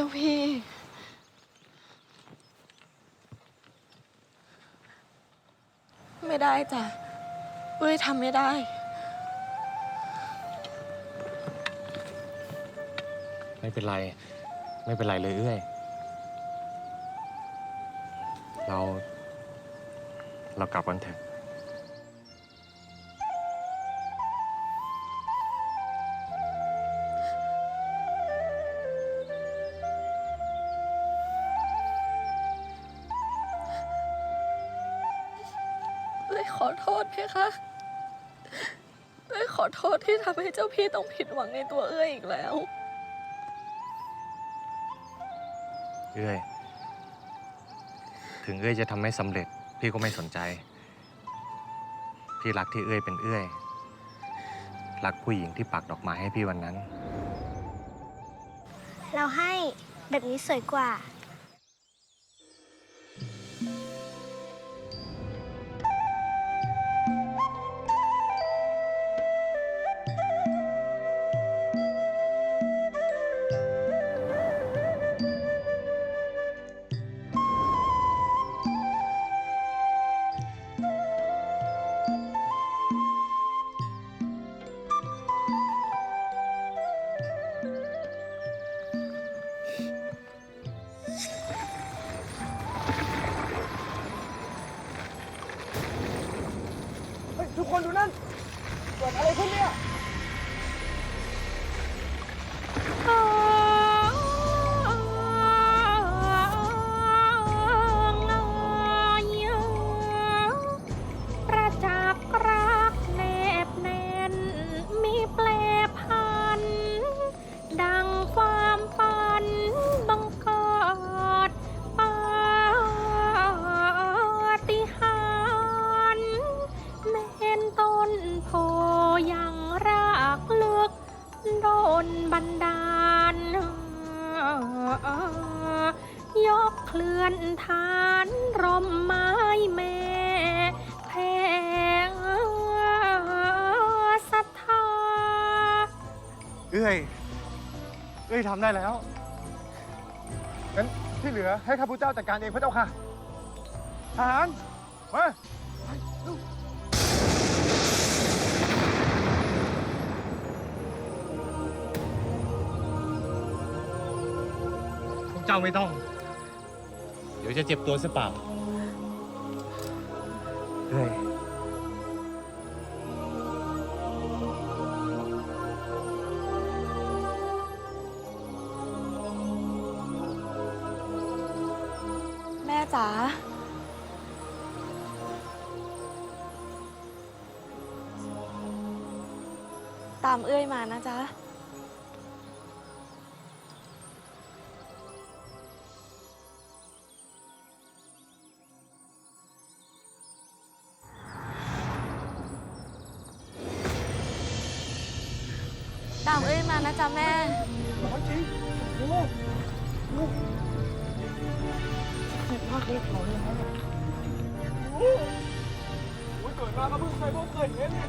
จ้าพี่ ไม่ได้จ้ะเอ้ยทำไม่ได้ ไม่เป็นไร ไม่เป็นไรเลยเอ้ยเรา เรากลับกันเถอะ เอ้ยขอโทษเพคะเอ้ยขอโทษที่ทำให้เจ้าพี่ต้องผิดหวังในตัวเอ้ยอีกแล้ว เอ้ยถึงเอ้ยจะทำไม่สำเร็จ พี่ก็ไม่สนใจ พี่รักที่เอ้ยเป็นเอ้ยรักผู้หญิงที่ปักดอกไม้ให้พี่วันนั้น เราให้แบบนี้สวยกว่า ทำได้แล้ว งั้นที่เหลือให้ข้าพุทธเจ้าจัดการเองพระเจ้าค่ะ ทหาร มาไปลูกพวกเจ้าไม่ต้อง เดี๋ยวจะเจ็บตัวซะเปล่า เฮ้ย ตามเอ้ยมานะจ๊ะแม่ ร้อนจริงโอ้โหลูกเจ็บมากเลยร้อนเลยโอ้โหโอ้ยเกิดมาก็เพิ่งเคยพบเคยเห็นเนี่ย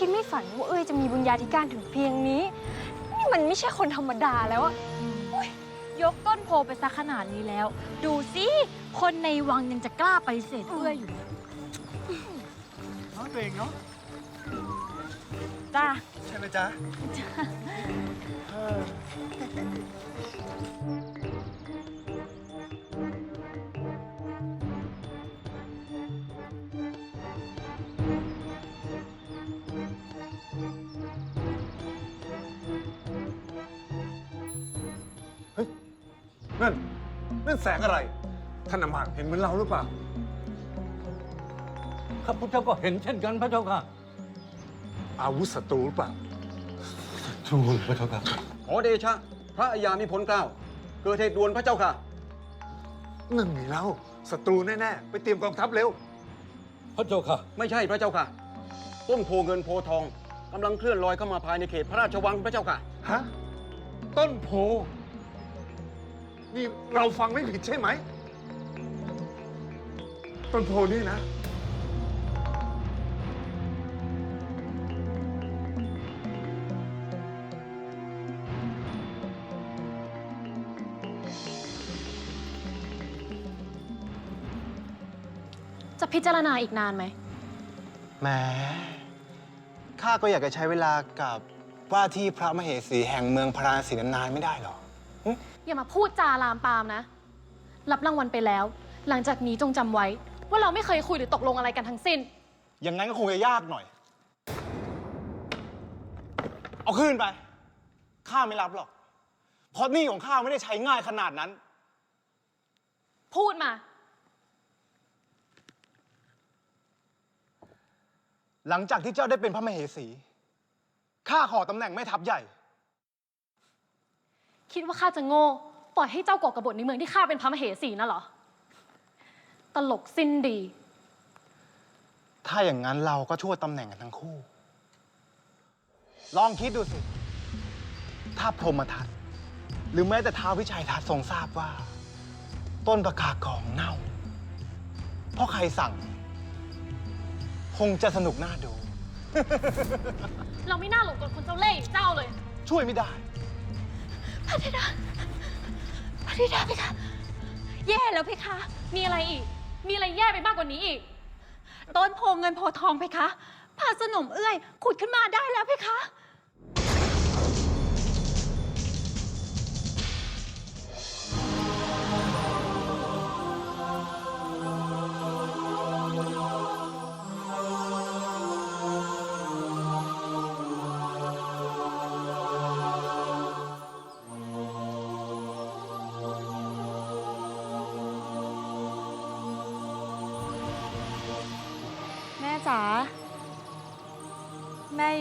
คิดไม่ฝันว่าเอ้ยจะมีบุญญาธิการถึงเพียงนี้ นี่มันไม่ใช่คนธรรมดาแล้วอะยกต้นโพไปซะขนาดนี้แล้ว ดูสิคนในวังยังจะกล้าปฏิเสธเอื้ออยู่เลยน้องตัวเองเนาะจ้าใช่ไหมจ๊ะเออ นั่นนั่นแสงอะไร ท่านอำมาตย์เห็นเหมือนเราหรือเปล่า ข้าพุทธเจ้าก็เห็นเช่นกันพระเจ้าค่ะ อาวุธศัตรูหรือเปล่า ทูลพระเจ้าค่ะขอเดชะ พระอัยามีผลเกล้า เกิดเหตุด่วนพระเจ้าค่ะ นั่นมีแล้วศัตรูแน่ๆ ไปเตรียมกองทัพเร็ว พระเจ้าค่ะ ไม่ใช่พระเจ้าค่ะ ต้นโพเงินโพทองกำลังเคลื่อนลอยเข้ามาภายในเขตพระราชวังพระเจ้าค่ะ ฮะ ต้นโพ นี่เราฟังไม่ผิดใช่ไหม ต้นโพนี่นะ จะพิจารณาอีกนานไหม แหมข้าก็อยากจะใช้เวลากับว่าที่พระมเหสีแห่งเมืองพาราณสีนานๆไม่ได้หรอ อย่ามาพูดจาลามปามนะ รับรางวัลไปแล้ว หลังจากนี้จงจำไว้ ว่าเราไม่เคยคุยหรือตกลงอะไรกันทั้งสิ้น อย่างนั้นก็คงจะยากหน่อย เอาขึ้นไป ข้าไม่รับหรอก เพราะหนี่ของข้าไม่ได้ใช้ง่ายขนาดนั้น พูดมา หลังจากที่เจ้าได้เป็นพระมเหสี ข้าขอตำแหน่งแม่ทัพใหญ่ คิดว่าข้าจะโง่ ปล่อยให้เจ้าก่อกบฏในเมืองที่ข้าเป็นพระมเหสีน่ะเหรอ ตลกสิ้นดี ถ้าอย่างนั้นเราก็ชั่วตำแหน่งกันทั้งคู่ ลองคิดดูสิ ถ้าพรหมทัตหรือแม้แต่ท้าววิชัยทัตทรงทราบว่า ต้นประกากองเน่า เพราะใครสั่ง คงจะสนุกน่าดู เราไม่น่าหลงกลคนเจ้าเล่ห์อย่างเจ้าเลย ช่วยไม่ได้ พระธิดาพระธิดาเพคะ แย่แล้วเพคะ มีอะไรอีก มีอะไรแย่ไปมากกว่านี้อีก ต้นโพเงินโพทองเพคะผ่าสนมเอื้อย ขุดขึ้นมาได้แล้วเพคะ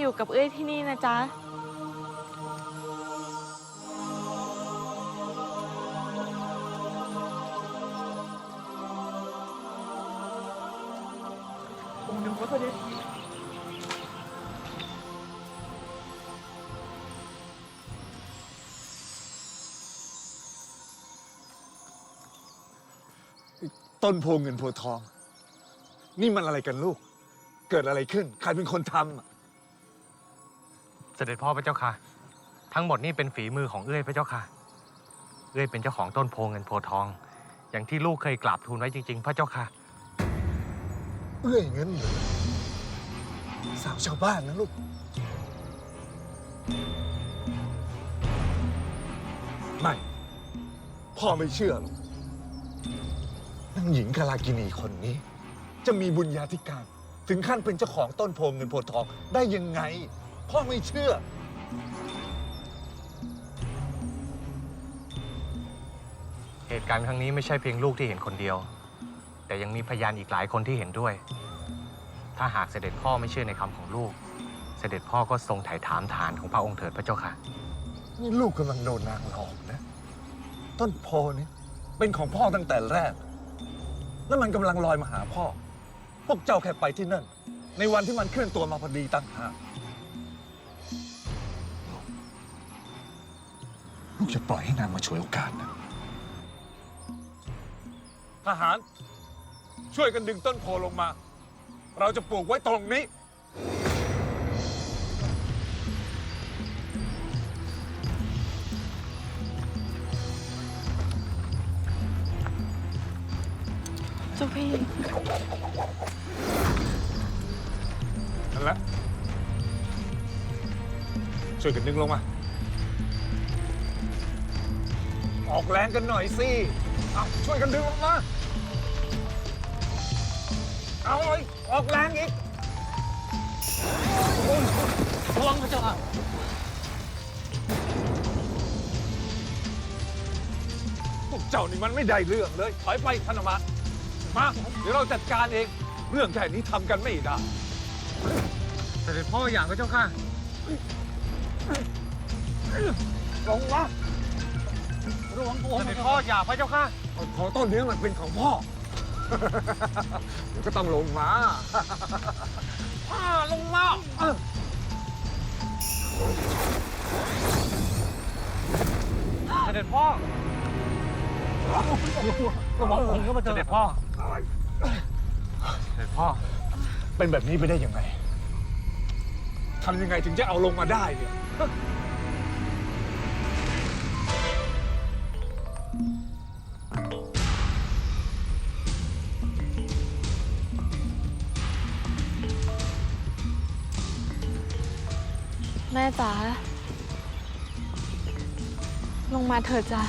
อยู่กับเอ้ยที่นี่นะจ๊ะ ต้นโพเงินโพทอง นี่มันอะไรกันลูก เกิดอะไรขึ้น ใครเป็นคนทำอะ เสด็จพ่อพระเจ้าค่ะ ทั้งหมดนี่เป็นฝีมือของเอื้อยพระเจ้าค่ะ เอื้อยเป็นเจ้าของต้นโพเงินโพทอง อย่างที่ลูกเคยกราบทูลไว้จริง ๆ พระเจ้าค่ะ เอื้อยเงินเหรอสาวชาวบ้านนะลูก ไม่ พ่อไม่เชื่อหรอกนางหญิงกาลากินีคนนี้ จะมีบุญญาธิการ ถึงขั้นเป็นเจ้าของต้นโพเงินโพทองได้ยังไง พ่อไม่เชื่อ เหตุการณ์ครั้งนี้ไม่ใช่เพียงลูกที่เห็นคนเดียว แต่ยังมีพยานอีกหลายคนที่เห็นด้วย ถ้าหากเสด็จพ่อไม่เชื่อในคำของลูก เสด็จพ่อก็ทรงถ่ายถามฐานของพระองค์เถิดพระเจ้าค่ะ นี่ลูกกำลังโดนนางหลอกนะ ต้นโพนี้เป็นของพ่อตั้งแต่แรก แล้วมันกำลังลอยมาหาพ่อ พวกเจ้าแค่ไปที่นั่น ในวันที่มันเคลื่อนตัวมาพอดีตั้งหาก ลูกจะปล่อยให้นางมาฉวยโอกาสนะ ทหาร ช่วยกันดึงต้นโพลงมา เราจะปลูกไว้ตรงนี้ เจ้าพี่ นั่นแหละช่วยกันดึงลงมา ออกแรงกันหน่อยสิเอาช่วยกันดึงลงมา เอาเลยออกแรงอีกระวังพระเจ้าค่ะพวกเจ้านี่มันไม่ได้เรื่องเลย ถอยไปธนมาตมา เดี๋ยวเราจัดการเอง เรื่องแค่นี้ทำกันไม่ได้เสด็จพ่ออย่างพระเจ้าค่ะลงมา ระวังตัวเสด็จพ่ออย่าพระเจ้าค่ะของต้นนี้มันเป็นของพ่อ เดี๋ยวก็ต้องลงมาอ่าลงมาอะเสด็จพ่อระวังองค์ก็มาเจเสอด็จพ่อเสด็จพ่อ เป็นแบบนี้ไปได้ยังไงทำยังไงถึงจะเอาลงมาได้เนี่ย จ๋าลงมาเถอะจ้ะ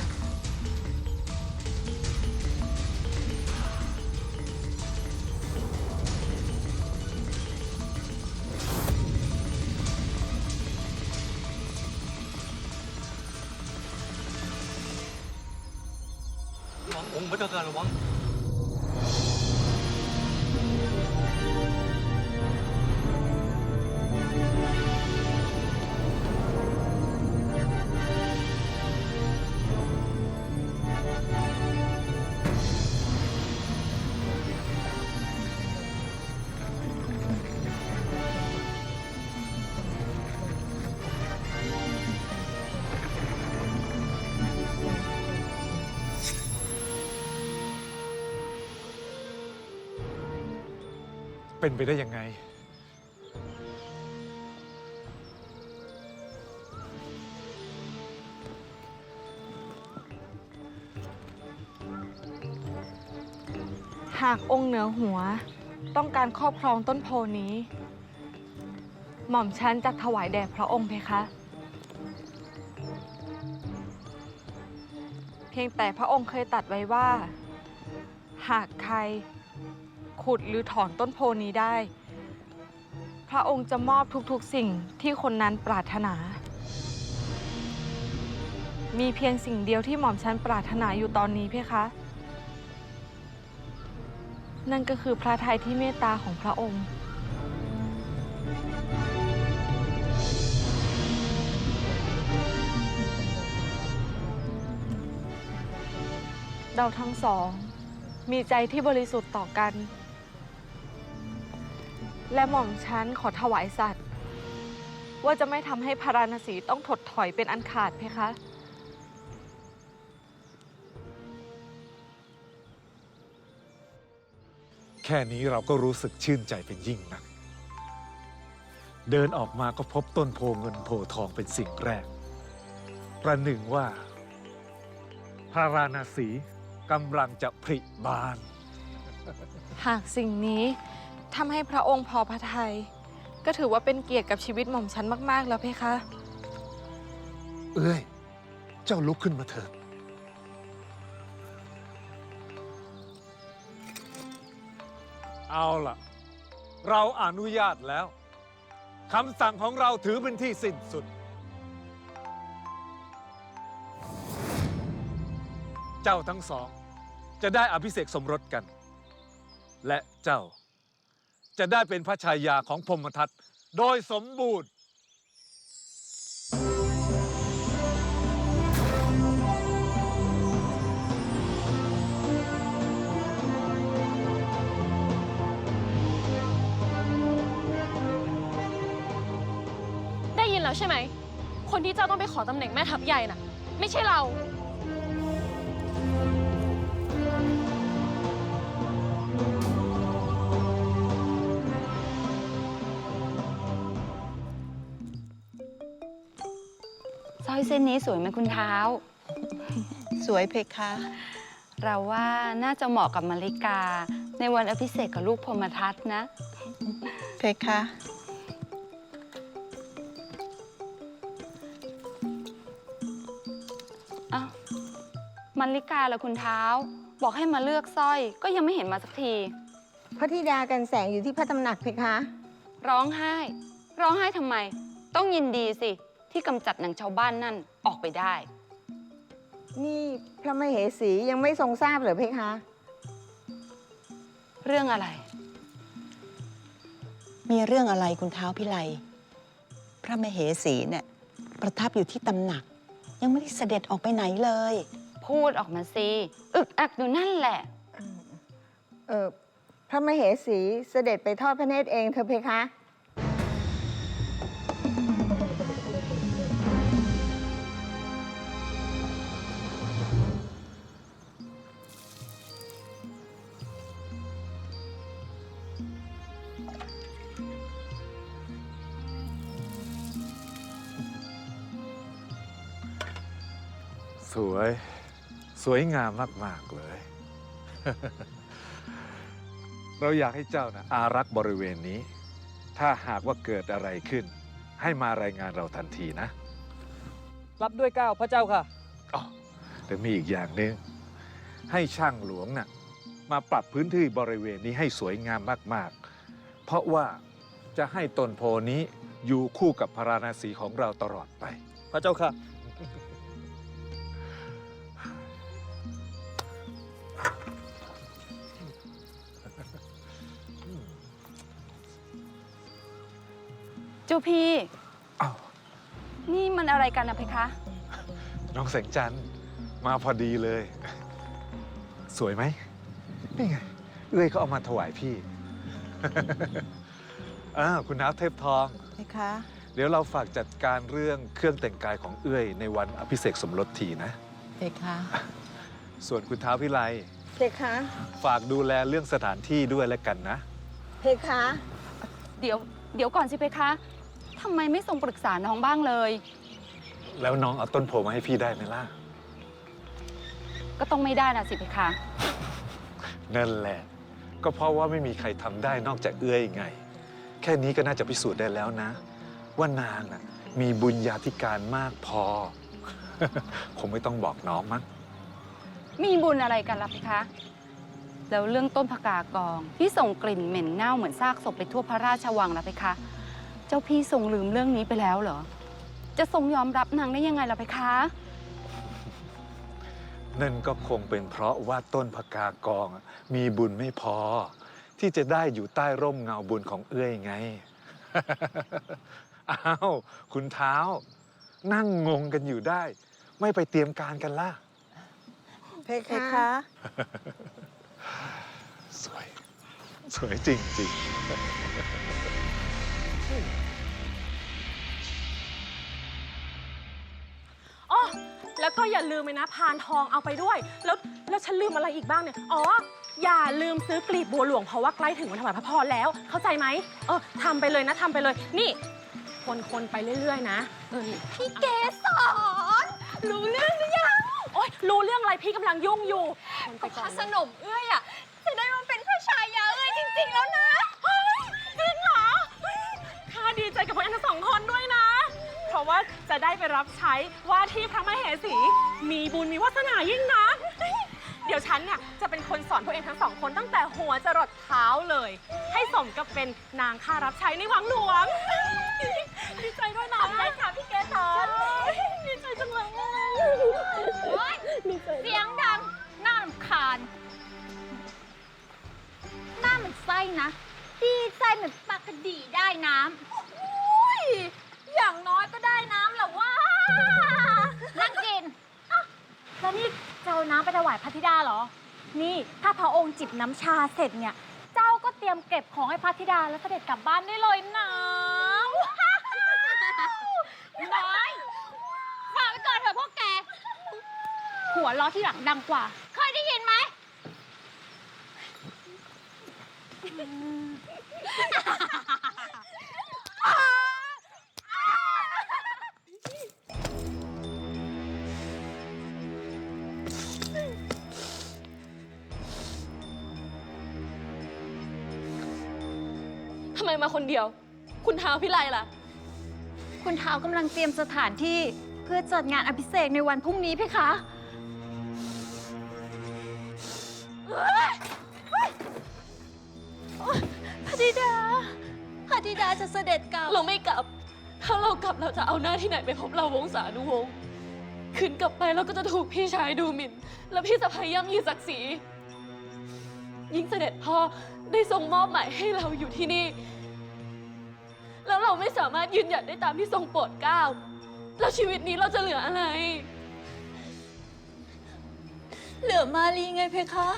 ผมไม่ต้องการหรอก เป็นไปได้ยังไง หากองค์เหนือหัวต้องการครอบครองต้นโพนี้ หม่อมฉันจะถวายแด่พระองค์เพคะ เพียงแต่พระองค์เคยตัดไว้ว่า หากใคร ขุดหรือถอนต้นโพนี้ได้ พระองค์จะมอบทุกๆสิ่งที่คนนั้นปรารถนา มีเพียงสิ่งเดียวที่หม่อมฉันปรารถนาอยู่ตอนนี้เพคะ นั่นก็คือพระทัยที่เมตตาของพระองค์เราทั้งสอง มีใจที่บริสุทธิ์ต่อกัน และหม่อมฉันขอถวายสัตว์ว่าจะไม่ทำให้พาราณสีต้องถดถอยเป็นอันขาดเพคะแค่นี้เราก็รู้สึกชื่นใจเป็นยิ่งนัก เดินออกมาก็พบต้นโพเงินโพทองเป็นสิ่งแรก ประหนึ่งว่า พระราณสีกำลังจะผลิบาน หากสิ่งนี้ ทำให้พระองค์พอพระทยัยก็ถือว่าเป็นเกียรติกับชีวิตหม่อมฉันมากๆแล้วเพคะ เอ้ย เจ้าลุกขึ้นมาเถิด เอาล่ะ เราอนุญาตแล้วคำสั่งของเราถือเป็นที่สิ้นสุด เจ้าทั้งสอง จะได้อภิเษกสมรสกัน และเจ้า จะได้เป็นพระชายาของพรหมทัตโดยสมบูรณ์ ได้ยินแล้วใช่ไหม คนที่เจ้าต้องไปขอตำแหน่งแม่ทัพใหญ่น่ะ ไม่ใช่เรา ร้อยเส้นนี้สวยไหมคุณเท้า สวยเพคะ เราว่าน่าจะเหมาะกับมาริกา ในวันอภิเษกกับลูกพรหมทัตนะ เพคะอ้าวมาริกาละคุณเท้า บอกให้มาเลือกสร้อย ก็ยังไม่เห็นมาสักที พระธิดากันแสงอยู่ที่พระตำหนักเพคะ ร้องไห้ ร้องไห้ทำไม ต้องยินดีสิ ที่กำจัดหนังชาวบ้านนั่นออกไปได้ นี่พระมเหสียังไม่ทรงทราบเหรือเพคะ เรื่องอะไร มีเรื่องอะไรคุณเท้าพิไลพระมเหสีเนี่ยประทับอยู่ที่ตำหนัก ยังไม่ได้เสด็จออกไปไหนเลย พูดออกมาสิอึกอักอยู่นั่นแหละ เออพระมเหสีเสด็จไปทอดพระเนตรเองเธอเพคะ สวยงามมาก ๆ เลย เราอยากให้เจ้านะอารักษ์บริเวณนี้ ถ้าหากว่าเกิดอะไรขึ้น ให้มารายงานเราทันทีนะรับด้วยเก้าวพระเจ้าค่ะ อ๋อแต่มีอีกอย่างหนึ่งให้ช่างหลวงน่ะมาปรับพื้นที่บริเวณนี้ให้สวยงามมาก ๆ เพราะว่าจะให้ต้นโพนี้อยู่คู่กับพระราณสีของเราตลอดไป พระเจ้าค่ะ จ้าพี่อ้าวนี่มันอะไรกันนะเพคะ น้องแสงจันทร์มาพอดีเลย สวยไหมนี่ไงเอ้ยเขาเอามาถวายพี่ อ้าวคุณน้าเทพทอง เพคะ เดี๋ยวเราฝากจัดการเรื่องเครื่องแต่งกายของเอื้อยในวันอภิเษกสมรสทีนะ เพคะ ส่วนคุณท้าวพิไลเพคะ ฝากดูแลเรื่องสถานที่ด้วยแล้วกันนะ เพคะ เดี๋ยว เดี๋ยวก่อนสิเพคะ ทำไมไม่ส่งปรึกษาน้องบ้างเลย แล้วน้องเอาต้นโพมาให้พี่ได้ไหมล่ะ ก็ต้องไม่ได้นะสิเพคะ นั่นแหละ ก็เพราะว่าไม่มีใครทำได้นอกจากเอื้อยไง แค่นี้ก็น่าจะพิสูจน์ได้แล้วนะ ว่านางน่ะมีบุญญาธิการมากพอ คงไม่ต้องบอกน้องมั้งมีบุญอะไรกันล่ะเพคะ แล้วเรื่องต้นพกากองที่ส่งกลิ่นเหม็นเน่าเหมือนซากศพไปทั่วพระราชวังล่ะเพคะ เจ้าพี่ทรงลืมเรื่องนี้ไปแล้วเหรอ จะทรงยอมรับนางได้ยังไงล่ะเพคะ นั่นก็คงเป็นเพราะว่าต้นพกากองอะมีบุญไม่พอ ที่จะได้อยู่ใต้ร่มเงาบุญของเอื้อยไง อ้าวคุณเท้า นั่งงงกันอยู่ได้ ไม่ไปเตรียมการกันล่ะ เพคะ สวย สวยจริงอ๋ แล้วก็อย่าลืมเลยนะพานทองเอาไปด้วย แล้วแล้วฉันลืมอะไรอีกบ้างเนี่ย อ๋อ อย่าลืมซื้อกลีบบัวหลวงเพราะว่าใกล้ถึงวันถวายพระพรแล้ว เข้าใจไหม เออทำไปเลยนะทำไปเลย นี่ คนๆไปเรื่อย ๆ นะ เออนี่ พี่เกสรรู้เรื่องหรือยังโอ๊ย รู้เรื่องอะไรพี่กำลังยุ่งอยู่คนไปก่อนสนมเอื้อยอะจะได้มาเป็นพระชายาเอื้อยจริง ๆ แล้วนะ ราะว่าจะได้ไปรับใช้ว่าที่พระมเหสี มีบุญมีวาสนายิ่งนะเฮ้ยเดี๋ยวฉันเนี่ยจะเป็นคนสอนพวกเองทั้งสองคนตั้งแต่หัวจรดเท้าเลย ให้สมกับเป็นนางข้ารับใช้ในวังหลวง ดีใจด้วยนะได้ค่ะพี่เกศรดีใจจังเลยโอ๊ยดีใจเสียงดังน่ารำคาญ หน้ามันไส้นะ ดีใจเหมือนปลากระดีได้น้ำ เจ้าน้ำไปถวายพระธิดาเหรอ นี่ถ้าพระองค์จิบน้ำชาเสร็จเนี่ย เจ้าก็เตรียมเก็บของให้พระธิดาแล้วเสด็จกลับบ้านได้เลยนะน้อยฝากไว้ก่อนเถอะพวกแก หัวล้อที่หลังดังกว่า เคยได้ยินไหมำไมมาคนเดียว คุณท้าวพี่ไรล่ะ คุณเท้ากำลังเตรียมสถานที่เพื่อจัดงานอภิเษกในวันพรุ่งนี้เพคะ พระธิดา พระธิดาจะเสด็จกลับ เราไม่กลับ ถ้าเรากลับเราจะเอาหน้าที่ไหนไปพบเราวงศานุวงศ์คืนกลับไปเราก็จะถูกพี่ชายดูหมิ่น และพี่สะพ้ยย่ำยีศักดิ์ศรี ยิ่งเสด็จพ่อได้ทรงมอบหมายให้เราอยู่ที่นี่ แล้วเราไม่สามารถยืนหยัดได้ตามที่ทรงโปรดเกล้าแล้วชีวิตนี้เราจะเหลืออะไร เหลือมาลีไงเพคะ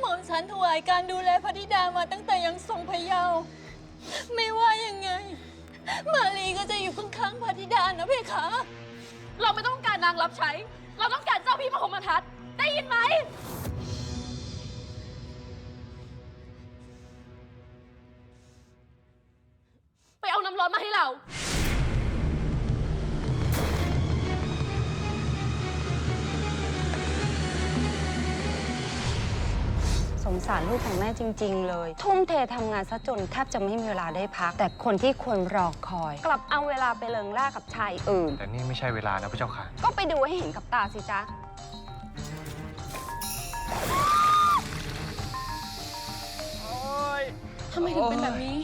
หม่อมฉันถวายการดูแลพระธิดามาตั้งแต่ยังทรงพระเยาว์ไม่ว่ายังไง มาลีก็จะอยู่ข้างๆพระธิดานะเพคะ เราไม่ต้องการนางรับใช้ เราต้องการเจ้าพี่พระพรหมทัตได้ยินไหม ถมาให้เรา สงสารลูกของแม่จริง ๆ เลย ทุ่มเททำงานซะจนแทบจะไม่มีเวลาได้พัก แต่คนที่ควรรอคอย กลับเอาเวลาไปเลิงล่ากับชายอื่น แต่นี่ไม่ใช่เวลานะพระเจ้าค่ะ ก็ไปดูให้เห็นกับตาสิจ๊ะ ทำไมถึงเป็นแบบนี้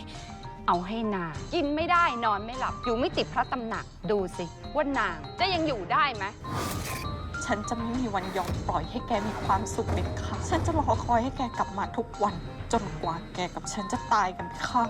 เอาให้นาง กินไม่ได้นอนไม่หลับ อยู่ไม่ติดพระตำหนักดูสิว่านางจะยังอยู่ได้ไหมฉันจะไม่มีวันยอมปล่อยให้แกมีความสุขเด็ดขาดฉันจะรอคอยให้แกกลับมาทุกวัน จนกว่าแกกับฉันจะตายกันข้าง